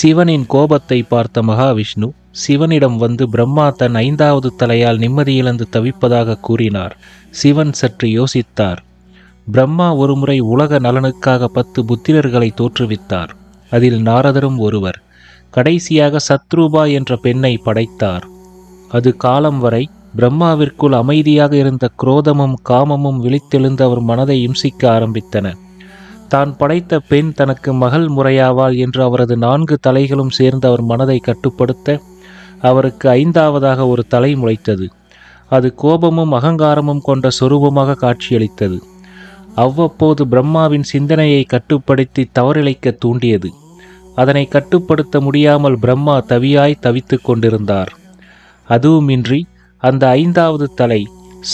சிவனின் கோபத்தை பார்த்த மகாவிஷ்ணு சிவனிடம் வந்து பிரம்மா தன் ஐந்தாவது தலையால் நிம்மதியிழந்து தவிப்பதாக கூறினார். சிவன் சற்று யோசித்தார். பிரம்மா ஒருமுறை உலக நலனுக்காக பத்து புத்திரர்களை தோற்றுவித்தார். அதில் நாரதரும் ஒருவர் கடைசியாக சத்ரூபா என்ற பெண்ணை படைத்தார். அது காலம் வரை பிரம்மாவிற்குள் அமைதியாக இருந்த குரோதமும் காமமும் விழித்தெழுந்து அவர் மனதை இம்சிக்க ஆரம்பித்தன. தான் படைத்த பெண் தனக்கு மகள் முறையாவாள் என்று அவரது நான்கு தலைகளும் சேர்ந்து அவர் மனதை கட்டுப்படுத்த அவருக்கு ஐந்தாவதாக ஒரு தலை முளைத்தது. அது கோபமும் அகங்காரமும் கொண்ட சொரூபமாக காட்சியளித்தது. அவ்வப்போது பிரம்மாவின் சிந்தனையை கட்டுப்படுத்தி தவறிழைக்க தூண்டியது. அதனை கட்டுப்படுத்த முடியாமல் பிரம்மா தவியாய் தவித்துக் கொண்டிருந்தார். அதுவுமின்றி அந்த ஐந்தாவது தலை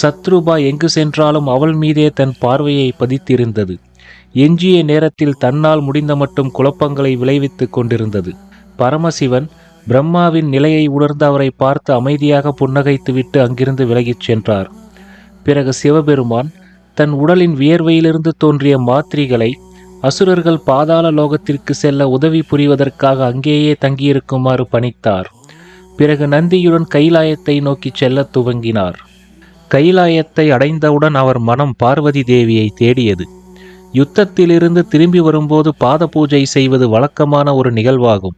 சத்ருபா எங்கு சென்றாலும் அவள் மீதே தன் பார்வையை பதித்திருந்தது. எஞ்சிய நேரத்தில் தன்னால் முடிந்த மட்டும் குழப்பங்களை விளைவித்துக் கொண்டிருந்தது. பரமசிவன் பிரம்மாவின் நிலையை உணர்ந்து அவரை பார்த்து அமைதியாக புன்னகைத்துவிட்டு அங்கிருந்து விலகிச் சென்றார். பிறகு சிவபெருமான் தன் உடலின் வியர்வையிலிருந்து தோன்றிய மாத்திரிகளை அசுரர்கள் பாதாள லோகத்திற்கு செல்ல உதவி புரிவதற்காக அங்கேயே தங்கியிருக்குமாறு பணித்தார். பிறகு நந்தியுடன் கைலாயத்தை நோக்கிச் செல்லத் துவங்கினார். கைலாயத்தை அடைந்தவுடன் அவர் மனம் பார்வதி தேவியை தேடியது. யுத்தத்திலிருந்து திரும்பி வரும்போது பாத பூஜை செய்வது வழக்கமான ஒரு நிகழ்வாகும்.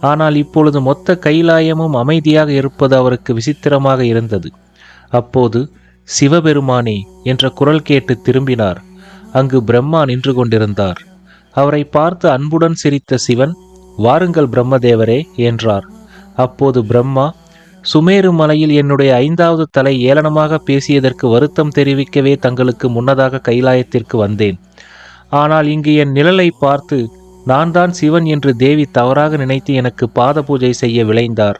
ஆனால் இப்பொழுது மொத்த கைலாயமும் அமைதியாக இருப்பது அவருக்கு விசித்திரமாக இருந்தது. அப்போது சிவபெருமானே என்ற குரல் கேட்டு திரும்பினார். அங்கு பிரம்மா நின்று கொண்டிருந்தார். அவரை பார்த்து அன்புடன் சிரித்த சிவன் வாருங்கள் பிரம்மதேவரே என்றார். அப்போது பிரம்மா சுமேரு மலையில் என்னுடைய ஐந்தாவது தலை ஏளனமாக பேசியதற்கு வருத்தம் தெரிவிக்கவே தங்களுக்கு முன்னதாக கைலாயத்திற்கு வந்தேன். ஆனால் இங்கு என் நிழலை பார்த்து நான் தான் சிவன் என்று தேவி தவறாக நினைத்து எனக்கு பாத பூஜை செய்ய விளைந்தார்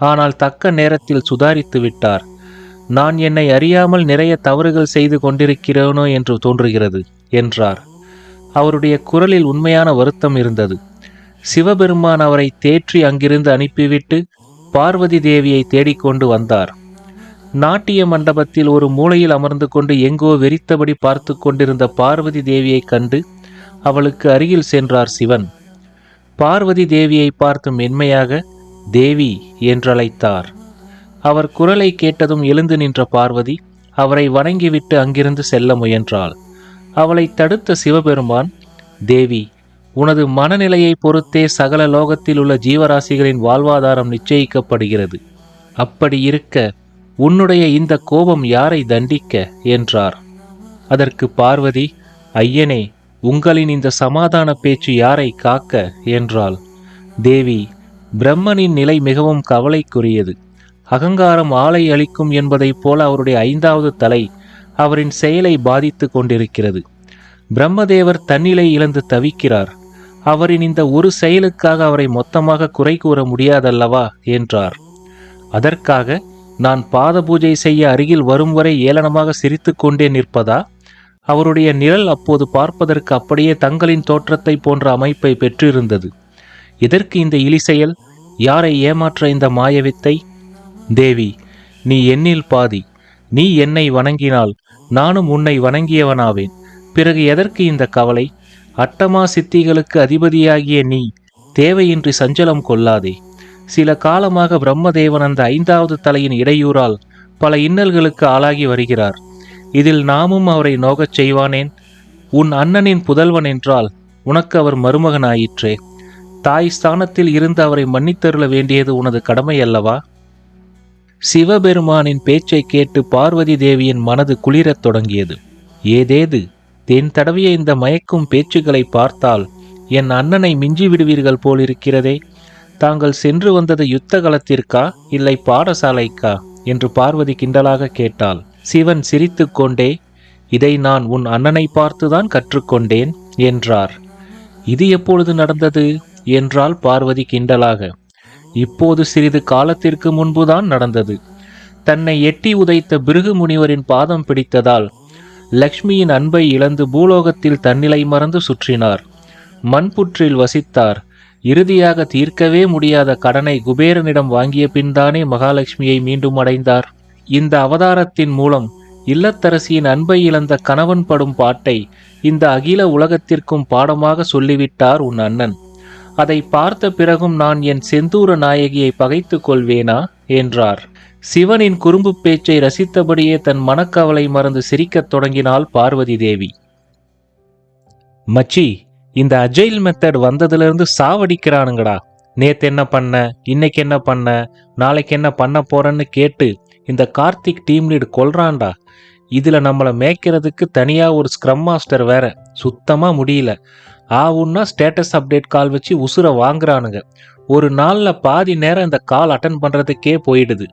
ஆனால் தக்க நேரத்தில் சுதாரித்து விட்டார். நான் என்னை அறியாமல் நிறைய தவறுகள் செய்து கொண்டிருக்கிறேனோ என்று தோன்றுகிறது என்றார். அவருடைய குரலில் உண்மையான வருத்தம் இருந்தது. சிவபெருமான் அவரை தேற்றி அங்கிருந்து அனுப்பிவிட்டு பார்வதி தேவியை தேடிக்கொண்டு வந்தார். நாட்டிய மண்டபத்தில் ஒரு மூலையில் அமர்ந்து கொண்டு எங்கோ வெறித்தபடி பார்த்து கொண்டிருந்த பார்வதி தேவியை கண்டு அவளுக்கு அருகில் சென்றார் சிவன். பார்வதி தேவியை பார்த்து மென்மையாக தேவி என்றழைத்தார். அவர் குரலை கேட்டதும் எழுந்து நின்ற பார்வதி அவரை வணங்கிவிட்டு அங்கிருந்து செல்ல முயன்றாள். அவளை தடுத்த சிவபெருமான் தேவி உனது மனநிலையை பொறுத்தே சகல லோகத்தில் உள்ள ஜீவராசிகளின் வாழ்வாதாரம் நிச்சயிக்கப்படுகிறது. அப்படி இருக்க உன்னுடைய இந்த கோபம் யாரை தண்டிக்க? என்றார். அதற்கு பார்வதி ஐயனே உங்களின் இந்த சமாதான பேச்சு யாரை காக்க? என்றாள். தேவி பிரம்மனின் நிலை மிகவும் கவலைக்குரியது. அகங்காரம் ஆலை அளிக்கும் என்பதைப் போல அவருடைய ஐந்தாவது தலை அவரின் செயலை பாதித்து கொண்டிருக்கிறது. பிரம்மதேவர் தன்னிலை இழந்து தவிக்கிறார். அவரின் இந்த ஒரு செயலுக்காக அவரை மொத்தமாக குறை கூற முடியாதல்லவா? என்றார். அதற்காக நான் பாத பூஜை செய்ய அருகில் வரும் வரை ஏளனமாக சிரித்து கொண்டே நிற்பதா? அவருடைய நிழல் அப்போது பார்ப்பதற்கு அப்படியே தங்களின் தோற்றத்தை போன்ற அமைப்பை பெற்றிருந்தது. எதற்கு இந்த இழி செயல்? யாரை ஏமாற்ற இந்த மாயவித்தை? தேவி நீ என்னில் பாதி. நீ என்னை வணங்கினால் நானும் உன்னை வணங்கியவனாவேன். பிறகு எதற்கு இந்த கவலை? அட்டமா சித்திகளுக்கு அதிபதியாகிய நீ தேவையின்றி சஞ்சலம் கொள்ளாதே. சில காலமாக பிரம்மதேவன் அந்த ஐந்தாவது தலையின் இடையூறால் பல இன்னல்களுக்கு ஆளாகி வருகிறார். இதில் நாமும் அவரை நோகச் செய்வானேன்? உன் அண்ணனின் புதல்வன் என்றால் உனக்கு அவர் மருமகனாயிற்றே. தாய் ஸ்தானத்தில் இருந்து அவரை மன்னித்தருள வேண்டியது உனது கடமை அல்லவா சிவபெருமானின் பேச்சை கேட்டு பார்வதி தேவியின் மனது குளிரத் தொடங்கியது. ஏதேது? தென் தடவிய இந்த மயக்கும் பேச்சுகளை பார்த்தால் என் அண்ணனை மிஞ்சி விடுவீர்கள் போலிருக்கிறதே. தாங்கள் சென்று வந்தது யுத்த களத்திற்கா இல்லை பாடசாலைக்கா? என்று பார்வதி கிண்டலாக கேட்டாள். சிவன் சிரித்துக்கொண்டே இதை நான் உன் அண்ணனை பார்த்துதான் கற்றுக்கொண்டேன் என்றார். இது எப்பொழுது நடந்தது? என்றாள் பார்வதி கிண்டலாக. இப்போது சிறிது காலத்திற்கு முன்புதான் நடந்தது. தன்னை எட்டி உதைத்த பிருகு முனிவரின் பாதம் பிடித்ததால் லக்ஷ்மியின் அன்பை இழந்து பூலோகத்தில் தன்னிலை மறந்து சுற்றினார். மண்புற்றில் வசித்தார். இறுதியாக தீர்க்கவே முடியாத கடனை குபேரனிடம் வாங்கிய பின்தானே மகாலட்சுமியை மீண்டும் அடைந்தார். இந்த அவதாரத்தின் மூலம் இல்லத்தரசியின் அன்பை இழந்த கணவன் படும் பாட்டை இந்த அகில உலகத்திற்கும் பாடமாக சொல்லிவிட்டார் உன் அண்ணன். அதை பார்த்த பிறகும் நான் என் செந்தூர நாயகியை பகைத்து கொள்வேனா? என்றார். சிவனின் குறும்பு பேச்சை ரசித்தபடியே தன் மனக்கவலை மறந்து சிரிக்கத் தொடங்கினாள் பார்வதி தேவி. மச்சி இந்த அஜைல் மெத்தட் வந்ததுலேருந்து சாவடிக்கிறானுங்கடா. நேத்து என்ன பண்ண இன்னைக்கு என்ன பண்ண நாளைக்கு என்ன பண்ண போறேன்னு கேட்டு இந்த கார்த்திக் டீம் லீடு கொல்றான்டா. இதில் நம்மளை மேய்க்கிறதுக்கு தனியாக ஒரு ஸ்க்ரம் மாஸ்டர் வேற சுத்தமாக முடியல. ஆவுன்னா ஸ்டேட்டஸ் அப்டேட் கால் வச்சு உசுரை வாங்குறானுங்க. ஒரு நாளில் பாதி நேரம் இந்த கால் அட்டன் பண்ணுறதுக்கே போயிடுது.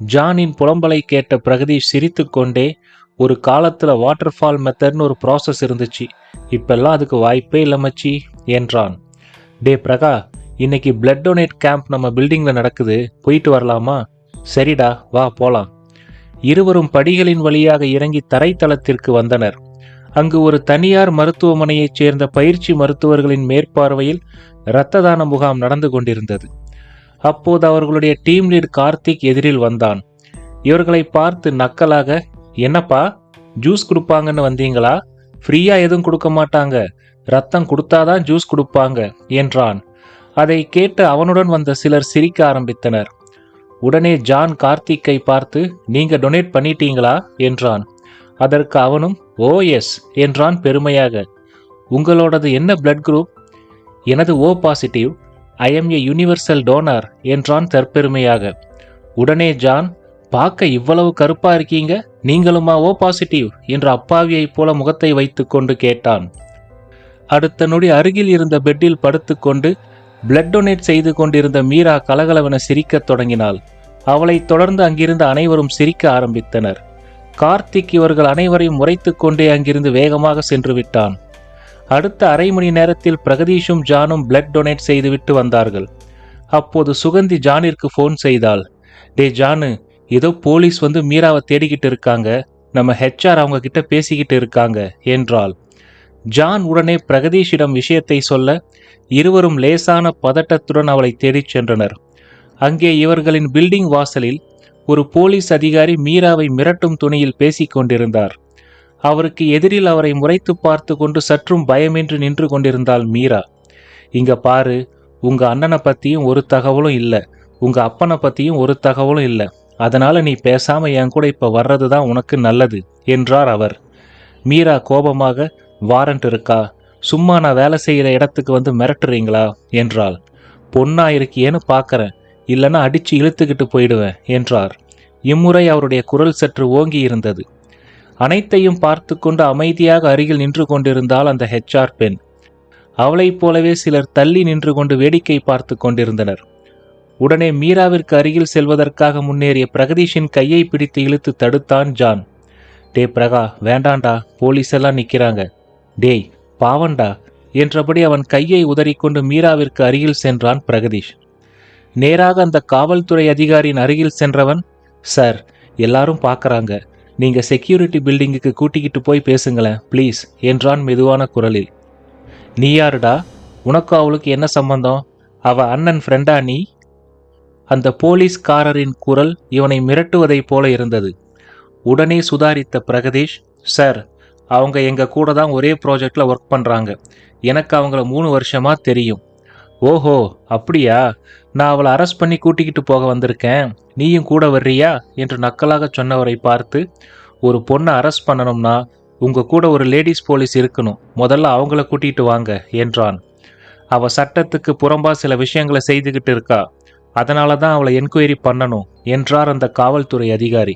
ஜானின் புலம்பலை கேட்ட பிரகதீஷ் சிரித்துக்கொண்டே ஒரு காலத்தில் வாட்டர் ஃபால் மெத்தட்னு ஒரு ப்ராசஸ் இருந்துச்சு. இப்பெல்லாம் அதுக்கு வாய்ப்பே இல்லை மச்சி என்றான். டே பிரகா இன்னைக்கு பிளட் டொனேட் கேம்ப் நம்ம பில்டிங்கில் நடக்குது. போயிட்டு வரலாமா? சரிடா வா போலாம். இருவரும் படிகளின் வழியாக இறங்கி தரைத்தளத்திற்கு வந்தனர். அங்கு ஒரு தனியார் மருத்துவமனையைச் சேர்ந்த பயிற்சி மருத்துவர்களின் மேற்பார்வையில் இரத்த தான முகாம் நடந்து கொண்டிருந்தது. அப்போது அவர்களுடைய டீம் லீட் கார்த்திக் எதிரில் வந்தான். இவர்களை பார்த்து நக்கலாக என்னப்பா ஜூஸ் கொடுப்பாங்கன்னு வந்தீங்களா? ஃப்ரீயா எதுவும் கொடுக்க மாட்டாங்க. ரத்தம் கொடுத்தாதான் ஜூஸ் கொடுப்பாங்க என்றான். அதை கேட்டு அவனுடன் வந்த சிலர் சிரிக்க ஆரம்பித்தனர். உடனே ஜான் கார்த்திக்கை பார்த்து நீங்க டொனேட் பண்ணிட்டீங்களா? என்றான். அதற்கு அவனும் ஓ எஸ் என்றான் பெருமையாக. உங்களோடது என்ன பிளட் குரூப் எனது O positive I am a universal donor என்றான் தற்பெருமையாக. உடனே ஜான் பார்க்க இவ்வளவு கருப்பா இருக்கீங்க? நீங்களுமா ஓ பாசிட்டிவ் என்று அப்பாவியைப் போல முகத்தை வைத்துக்கொண்டு கேட்டான். அடுத்த நொடி அருகில் இருந்த பெட்டில் படுத்துக்கொண்டு பிளட் டொனேட் செய்து கொண்டிருந்த மீரா கலகலவென சிரிக்கத் தொடங்கினாள். அவளைத் தொடர்ந்து அங்கிருந்த அனைவரும் சிரிக்க ஆரம்பித்தனர். கார்த்திக் இவர்கள் அனைவரையும் உரைத்து கொண்டே அங்கிருந்து வேகமாக சென்று விட்டான். அடுத்த அரை மணி நேரத்தில் பிரகதீஷும் ஜானும் பிளட் டொனேட் செய்துவிட்டு வந்தார்கள். அப்போது சுகந்தி ஜானிற்கு ஃபோன் செய்தாள். டே ஜானு ஏதோ போலீஸ் வந்து மீராவை தேடிக்கிட்டு இருக்காங்க. நம்ம ஹெச்ஆர் அவங்க கிட்ட பேசிக்கிட்டு இருக்காங்க என்றாள். ஜான் உடனே பிரகதீஷிடம் விஷயத்தை சொல்ல இருவரும் லேசான பதட்டத்துடன் அவளை தேடிச் சென்றனர். அங்கே இவர்களின் பில்டிங் வாசலில் ஒரு போலீஸ் அதிகாரி மீராவை மிரட்டும் துணியில் பேசிக் கொண்டிருந்தார். அவருக்கு எதிரில் அவரை முறைத்து பார்த்து கொண்டு சற்றும் பயமின்றி நின்று கொண்டிருந்தாள் மீரா. இங்க பாரு உங்க அண்ணனை பத்தியும் ஒரு தகவலும் இல்லை. உங்க அப்பனை பத்தியும் ஒரு தகவலும் இல்லை. அதனால நீ பேசாம என் கூட இப்ப வர்றது தான் உனக்கு நல்லது என்றார் அவர். மீரா கோபமாக வாரண்ட் இருக்கா? சும்மா நான் வேலை செய்கிற இடத்துக்கு வந்து மிரட்டுறீங்களா? என்றாள். பொண்ணா இருக்கியேன்னு பார்க்கறேன் இல்லைன்னா அடிச்சு இழுத்துக்கிட்டு போயிடுவேன் என்றார். இம்முறை அவருடைய குரல் சற்று ஓங்கி இருந்தது. அனைத்தையும் பார்த்து கொண்டு அமைதியாக அருகில் நின்று கொண்டிருந்தால் அந்த ஹெச்ஆர் பெண். அவளைப் போலவே சிலர் தள்ளி நின்று கொண்டு வேடிக்கை பார்த்து கொண்டிருந்தனர். உடனே மீராவிற்கு அருகில் செல்வதற்காக முன்னேறிய பிரகதீஷின் கையை பிடித்து இழுத்து தடுத்தான் ஜான். டே பிரகா வேண்டாண்டா போலீஸ் எல்லாம் நிற்கிறாங்க டேய் பாவண்டா என்றபடி அவன் கையை உதறிக்கொண்டு மீராவிற்கு அருகில் சென்றான் பிரகதீஷ். நேராக அந்த காவல்துறை அதிகாரியின் அருகில் சென்றவன் சார் எல்லாரும் பார்க்குறாங்க நீங்க செக்யூரிட்டி பில்டிங்குக்கு கூட்டிக்கிட்டு போய் பேசுங்களேன் ப்ளீஸ் என்றான் மெதுவான குரலில். நீ யாருடா? உனக்கு அவளுக்கு என்ன சம்பந்தம்? அவ அண்ணன் ஃப்ரெண்டா நீ? அந்த போலீஸ்காரரின் குரல் இவனை மிரட்டுவதைப் போல இருந்தது. உடனே சுதாரித்த பிரகதீஷ் சார் அவங்க எங்கள் கூட தான் ஒரே ப்ராஜெக்டில் ஒர்க் பண்ணுறாங்க எனக்கு அவங்கள மூணு வருஷமாக தெரியும். ஓஹோ அப்படியா? நான் அவளை அரெஸ்ட் பண்ணி கூட்டிக்கிட்டு போக வந்திருக்கேன். நீயும் கூட வர்றியா? என்று நக்கலாக சொன்னவரை பார்த்து ஒரு பொண்ணை அரெஸ்ட் பண்ணணும்னா உங்கள் கூட ஒரு லேடிஸ் போலீஸ் இருக்கணும். முதல்ல அவங்கள கூட்டிகிட்டு வாங்க என்றான். அவள் சட்டத்துக்கு புறம்பா சில விஷயங்களை செய்துக்கிட்டு இருக்கா. அதனால தான் அவளை என்கொயரி பண்ணணும் என்றார் அந்த காவல்துறை அதிகாரி.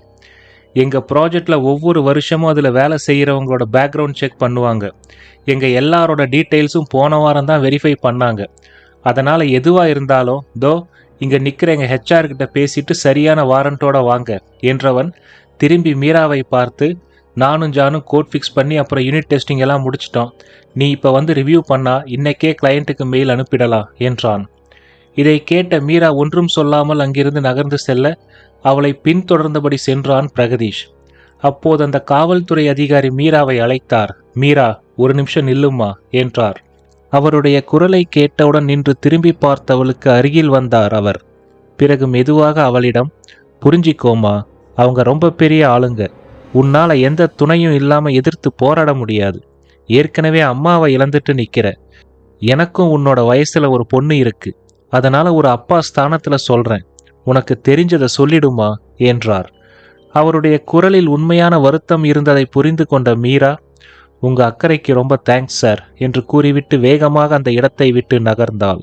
எங்கள் ப்ராஜெக்டில் ஒவ்வொரு வருஷமும் அதில் வேலை செய்கிறவங்களோட பேக்ரவுண்ட் செக் பண்ணுவாங்க. எங்கள் எல்லாரோட டீட்டெயில்ஸும் போன வாரம் தான் வெரிஃபை பண்ணாங்க. அதனால் எதுவாக இருந்தாலும் தோ இங்கே நிற்கிற எங்கள் ஹெச்ஆர்கிட்ட பேசிட்டு சரியான வாரண்ட்டோட வாங்க என்றவன் திரும்பி மீராவை பார்த்து நானும் ஜானும் கோட் ஃபிக்ஸ் பண்ணி அப்புறம் யூனிட் டெஸ்டிங் எல்லாம் முடிச்சிட்டோம். நீ இப்போ வந்து ரிவ்யூ பண்ணால் இன்னைக்கே கிளையண்ட்டுக்கு மெயில் அனுப்பிடலாம் என்றான். இதை கேட்ட மீரா ஒன்றும் சொல்லாமல் அங்கிருந்து நகர்ந்து செல்ல அவளை பின்தொடர்ந்தபடி சென்றான் பிரகதீஷ். அப்போது அந்த காவல்துறை அதிகாரி மீராவை அழைத்தார். மீரா ஒரு நிமிஷம் நில்லுமா என்றார். அவருடைய குரலை கேட்டவுடன் நின்று திரும்பி பார்த்தவளுக்கு அருகில் வந்தார் அவர். பிறகு மெதுவாக அவளிடம் புரிஞ்சிக்கோமா அவங்க ரொம்ப பெரிய ஆளுங்க. உன்னால எந்த துணையும் இல்லாம எதிர்த்து போராட முடியாது. ஏற்கனவே அம்மாவை இழந்துட்டு நிக்கிற. எனக்கும் உன்னோட வயசுல ஒரு பொண்ணு இருக்கு. அதனால ஒரு அப்பா ஸ்தானத்துல சொல்றேன். உனக்கு தெரிஞ்சதை சொல்லிடுமா? என்றார். அவருடைய குரலில் உண்மையான வருத்தம் இருந்ததை புரிந்து கொண்ட மீரா உங்க அக்கறைக்கு ரொம்ப தேங்க்ஸ் சார் என்று கூறிவிட்டு வேகமாக அந்த இடத்தை விட்டு நகர்ந்தாள்.